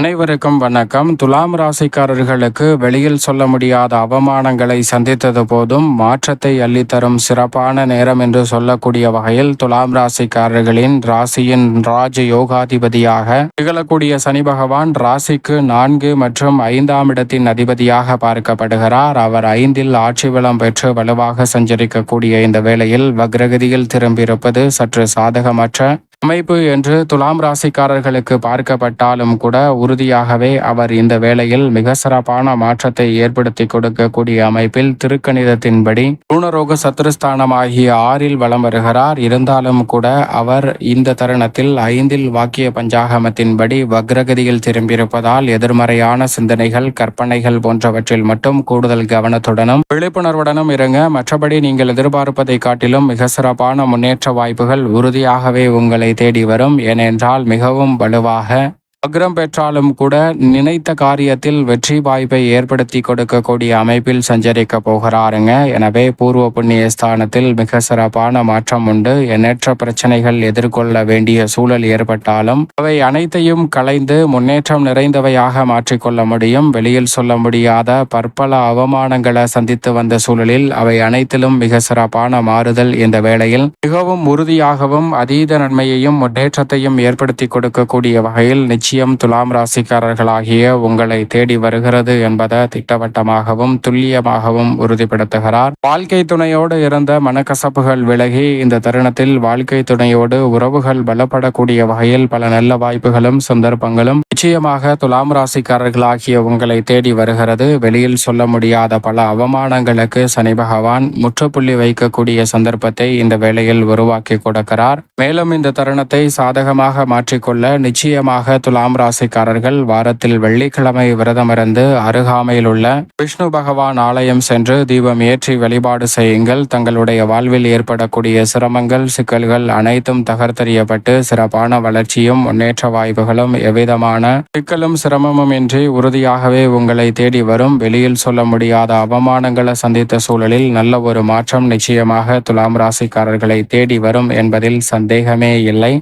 அனைவருக்கும் வணக்கம். துலாம் ராசிக்காரர்களுக்கு வெளியில் சொல்ல முடியாத அவமானங்களை சந்தித்தது போதும் மாற்றத்தை அள்ளித்தரும் சிறப்பான நேரம் என்று சொல்லக்கூடிய வகையில் துலாம் ராசிக்காரர்களின் ராசியின் ராஜ யோகாதிபதியாக திகழக்கூடிய சனி பகவான் ராசிக்கு நான்கு மற்றும் ஐந்தாம் இடத்தின் அதிபதியாக பார்க்கப்படுகிறார். அவர் ஐந்தில் ஆட்சி வளம் பெற்று வலுவாக சஞ்சரிக்கக்கூடிய இந்த வேளையில் வக்ரகதியில் திரும்பியிருப்பது சற்று சாதகமற்ற அமைப்பு என்று துலாம் ராசிக்காரர்களுக்கு பார்க்கப்பட்டாலும் கூட உறுதியாகவே அவர் இந்த வேளையில் மிக சிறப்பான மாற்றத்தை ஏற்படுத்தி கொடுக்கக்கூடிய அமைப்பில் திருக்கணிதத்தின்படி பூணரோக சத்துருஸ்தானம் ஆகிய ஆறில் வலம் வருகிறார். இருந்தாலும் கூட அவர் இந்த தருணத்தில் ஐந்தில் வாக்கிய பஞ்சாகமத்தின்படி வக்ரகதியில் திரும்பியிருப்பதால் எதிர்மறையான சிந்தனைகள் கற்பனைகள் போன்றவற்றில் மட்டும் கூடுதல் கவனத்துடனும் விழிப்புணர்வுடனும் இருங்க மற்றபடி நீங்கள் எதிர்பார்ப்பதை காட்டிலும் மிக சிறப்பான முன்னேற்ற வாய்ப்புகள் உறுதியாகவே உங்களை தேடி வரும் ஏனென்றால் மிகவும் வலுவாக அக்ரம் பெற்றாலும் கூட நினைத்த காரியத்தில் வெற்றி வாய்ப்பை ஏற்படுத்தி கொடுக்கக்கூடிய அமைப்பில் சஞ்சரிக்க போகிறாருங்க. எனவே பூர்வ புண்ணிய ஸ்தானத்தில் மிக சிறப்பான மாற்றம் உண்டு. எண்ணற்ற பிரச்சனைகள் எதிர்கொள்ள வேண்டிய சூழல் ஏற்பட்டாலும் அவை அனைத்தையும் கலைந்து முன்னேற்றம் நிறைந்தவையாக மாற்றிக்கொள்ள முடியும். வெளியில் சொல்ல முடியாத பற்பல அவமானங்களை சந்தித்து வந்த சூழலில் அவை அனைத்திலும் மிக சிறப்பான மாறுதல் இந்த வேளையில் மிகவும் உறுதியாகவும் அதீத நன்மையையும் முன்னேற்றத்தையும் ஏற்படுத்தி கொடுக்கக்கூடிய வகையில் நிச்சயம் நிச்சயம் துலாம் ராசிக்காரர்களாகிய உங்களை தேடி வருகிறது என்பதை திட்டவட்டமாகவும் துல்லியமாகவும் உறுதிப்படுத்துகிறார். வாழ்க்கை துணையோடு இருந்த மனக்கசப்புகள் விலகி இந்த தருணத்தில் வாழ்க்கை துணையோடு உறவுகள் பலப்படக்கூடிய வகையில் பல நல்ல வாய்ப்புகளும் சந்தர்ப்பங்களும் நிச்சயமாக துலாம் ராசிக்காரர்களாகிய உங்களை தேடி வருகிறது. வெளியில் சொல்ல முடியாத பல அவமானங்களுக்கு சனி பகவான் முற்றுப்புள்ளி வைக்கக்கூடிய சந்தர்ப்பத்தை இந்த வேளையில் உருவாக்கி கொடுக்கிறார். மேலும் இந்த தருணத்தை சாதகமாக மாற்றிக்கொள்ள நிச்சயமாக துலாம் துலாம் ராசிக்காரர்கள் வாரத்தில் வெள்ளிக்கிழமை விரதமிருந்து அருகாமையில் உள்ள விஷ்ணு பகவான் ஆலயம் சென்று தீபம் ஏற்றி வழிபாடு செய்யுங்கள். தங்களுடைய வாழ்வில் ஏற்படக்கூடிய சிரமங்கள் சிக்கல்கள் அனைத்தும் தகர்த்தறியப்பட்டு சிறப்பான வளர்ச்சியும் முன்னேற்ற வாய்ப்புகளும் எவ்விதமான சிக்கலும் சிரமமும் இன்றி உறுதியாகவே உங்களை தேடி வரும். வெளியில் சொல்ல முடியாத அவமானங்களை சந்தித்த சூழலில் நல்ல ஒரு மாற்றம் நிச்சயமாக துலாம் ராசிக்காரர்களை தேடி வரும் என்பதில் சந்தேகமே இல்லை.